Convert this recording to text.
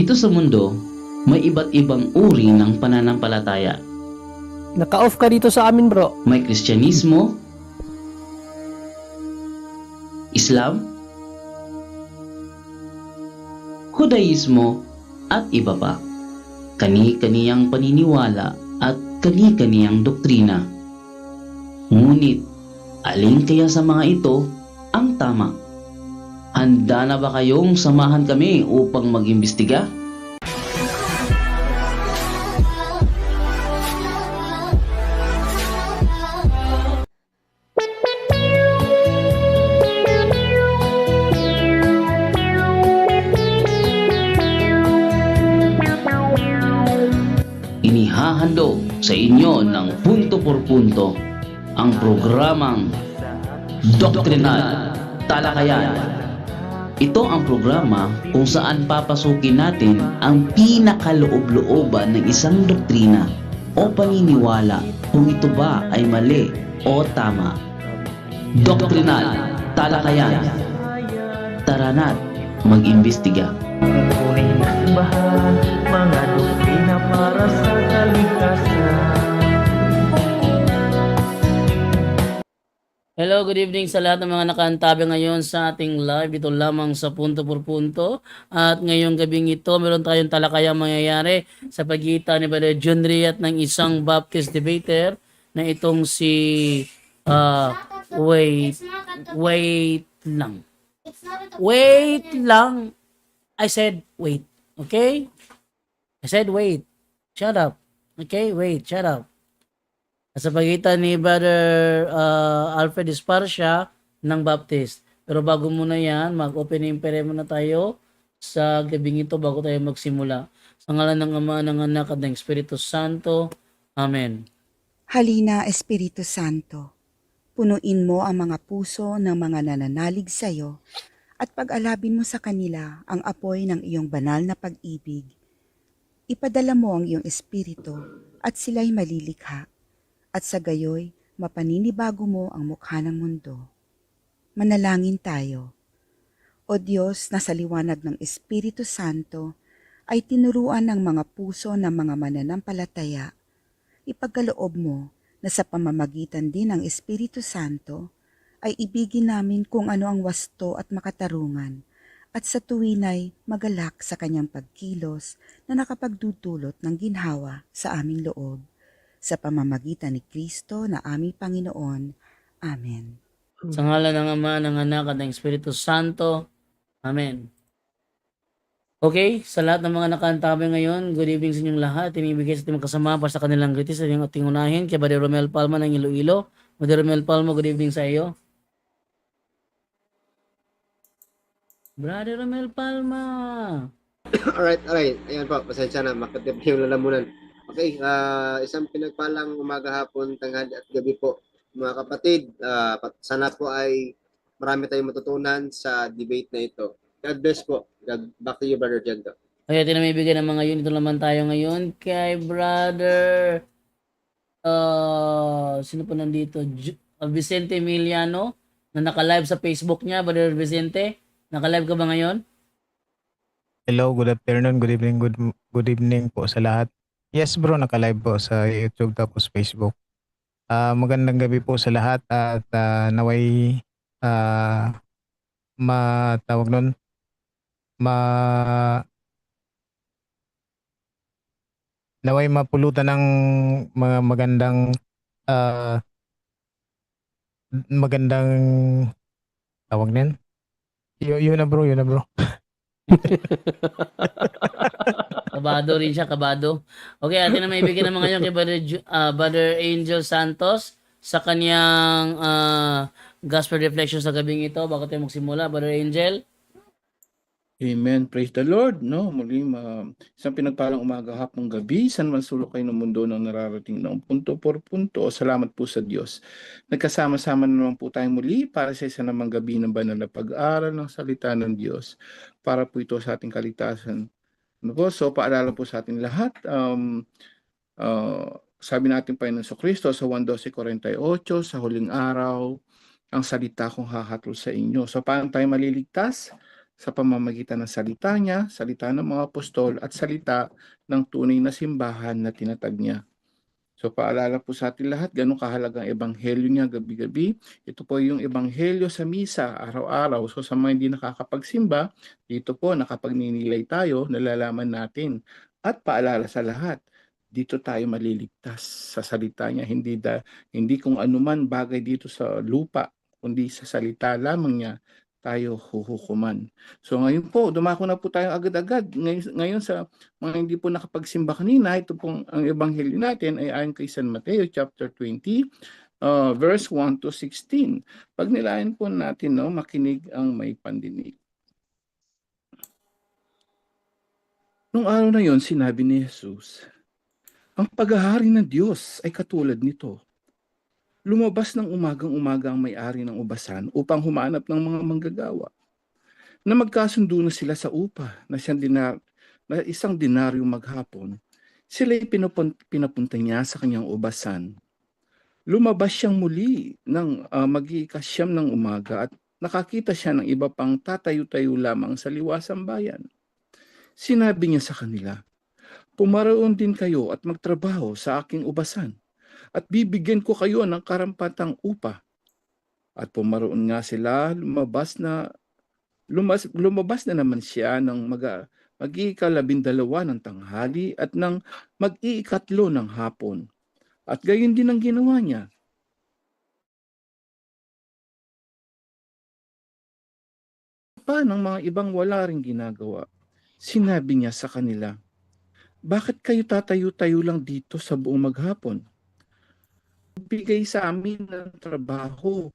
Dito sa mundo, may iba't ibang uri ng pananampalataya. Naka-off ka dito sa amin, bro. May Kristyanismo, Islam, Hudaismo, at iba pa. Kani-kaniyang paniniwala at kani-kaniyang doktrina. Ngunit, alin kaya sa mga ito ang tama? Handa na ba kayong samahan kami upang mag-imbestiga? Inihahandog sa inyo ng punto por punto ang programang Doktrinal Talakayan. Ito ang programa kung saan papasukin natin ang pinakaloob-looban ng isang doktrina o paniniwala kung ito ba ay mali o tama. Doktrinal Talakayan. Tara na't mag-imbestiga. Mga doktrina para sa kaligtasan. Hello, good evening sa lahat ng mga nakaantabi ngayon sa ating live. Ito lamang sa punto por punto. At ngayong gabing ito, meron tayong talakayang mangyayari sa pagitan ni Brother John Ray at ng isang Baptist debater na itong si uh, wait, wait lang. Wait lang. I said wait. Okay? I said wait. Shut up. Okay? Wait. Shut up. Sa pagitan ni Brother uh, Alfred Esparcia ng Baptist. Pero bago muna yan, mag-opening prayer muna tayo sa gabing ito bago tayo magsimula. Sa ngalan ng Ama, ng Anak at ng Espiritu Santo. Amen. Halina, Espiritu Santo. Punuin mo ang mga puso ng mga nananalig sa iyo at pag-alabin mo sa kanila ang apoy ng iyong banal na pag-ibig. Ipadala mo ang iyong Espiritu at sila'y malilikha at sa gayoy mapaninibago mo ang mukha ng mundo. Manalangin tayo. O Diyos na sa liwanag ng Espiritu Santo ay tinuruan ng mga puso ng mga mananampalataya ipagkaloob mo na sa pamamagitan din ng Espiritu Santo ay ibigin namin kung ano ang wasto at makatarungan at sa tuwinay magalak sa kanyang pagkilos na nakapagdudulot ng ginhawa sa aming loob. Sa pamamagitan ni Kristo na aming Panginoon. Amen. Sa ngalan ng Ama, ng Anak at ng Espiritu Santo. Amen. Okay, sa lahat ng mga nakaantabi ngayon, good evening sa inyong lahat. Tinibigay sa ating kasama para sa kanilang greetings sa inyong ating unahin. Kay Brother Romel Palma ng Iloilo. Brother Romel Palma, good evening sa iyo. Brother Romel Palma. Alright, alright. Ayan po, pasensya na. Makatip yung lalamunan. Okay, ah, isang pinagpalang umaga, hapon, tanghali at gabi po. Mga kapatid, pat- sana po ay marami tayong matutunan sa debate na ito. God bless po. God, back to you, Brother Jento. Okay, ito na may bigay ng mga yun. Ito naman tayo ngayon kay brother uh, sino po nandito? Uh, Vicente Emiliano na naka-live sa Facebook niya. Brother Vicente, naka-live ka ba ngayon? Hello, good afternoon, good evening, good good evening po sa lahat. Yes bro, naka-live po sa YouTube tapos Facebook. Ah, magandang gabi po sa lahat at ah, naway ah matawag nun ma naway mapulutan ng mga magandang ah magandang tawag nin. Y- yun na bro, yun na bro. Kabado rin siya, kabado. Okay, atin na may bigay ng mga yun kay Brother, ah, Brother Angel Santos sa kanyang ah, gospel reflection sa gabing ito. Bago tayo magsimula, Brother Angel. Amen. Praise the Lord. No, muli ma isang pinagpalang umaga, hapong gabi, san man sulok kayo ng mundo ng nararating ng punto por punto. Salamat po sa Diyos. Nagkasama-sama na naman po tayo muli para sa isa namang gabi ng banal na pag-aaral ng salita ng Diyos para po ito sa ating kaligtasan. Ano po? So, paalala po sa ating lahat. Um, uh, sabi natin pa ng Kristo sa 1.12.48, sa huling araw, ang salita kong hahatol sa inyo. So, paano tayo maliligtas? Sa pamamagitan ng salita niya, salita ng mga apostol at salita ng tunay na simbahan na tinatag niya. So paalala po sa atin lahat, ganun kahalagang ebanghelyo niya gabi-gabi. Ito po yung ebanghelyo sa misa araw-araw. So sa mga hindi nakakapagsimba, dito po nakapagninilay tayo, nalalaman natin. At paalala sa lahat, dito tayo maliligtas sa salita niya. Hindi, da, hindi kung anuman bagay dito sa lupa, kundi sa salita lamang niya tayo huhukuman. So ngayon po, dumako na po tayo agad-agad. Ngayon, ngayon sa mga hindi po nakapagsimba kanina, ito pong ang ebanghelyo natin ay ayon kay San Mateo chapter 20, uh, verse 1 to 16. Pag nilayan po natin, no, makinig ang may pandinig. Nung araw na yon, sinabi ni Jesus, ang paghahari ng Diyos ay katulad nito. Lumabas ng umagang-umaga ang may-ari ng ubasan upang humanap ng mga manggagawa na magkasundo na sila sa upa na siyang dinar, na isang dinaryo maghapon. Sila pinapun, pinapunta niya sa kanyang ubasan. Lumabas siyang muli ng uh, mag-iikasyam ng umaga at nakakita siya ng iba pang tatayo-tayo lamang sa liwasang bayan. Sinabi niya sa kanila, Pumaroon din kayo at magtrabaho sa aking ubasan at bibigyan ko kayo ng karampatang upa. At pumaroon nga sila, lumabas na lumas, lumabas na naman siya ng mag, mag-iikalabindalawa ng tanghali at ng mag-iikatlo ng hapon. At gayon din ang ginawa niya. Pa ng mga ibang wala ring ginagawa, sinabi niya sa kanila, Bakit kayo tatayo-tayo lang dito sa buong maghapon? Bigay sa amin ng trabaho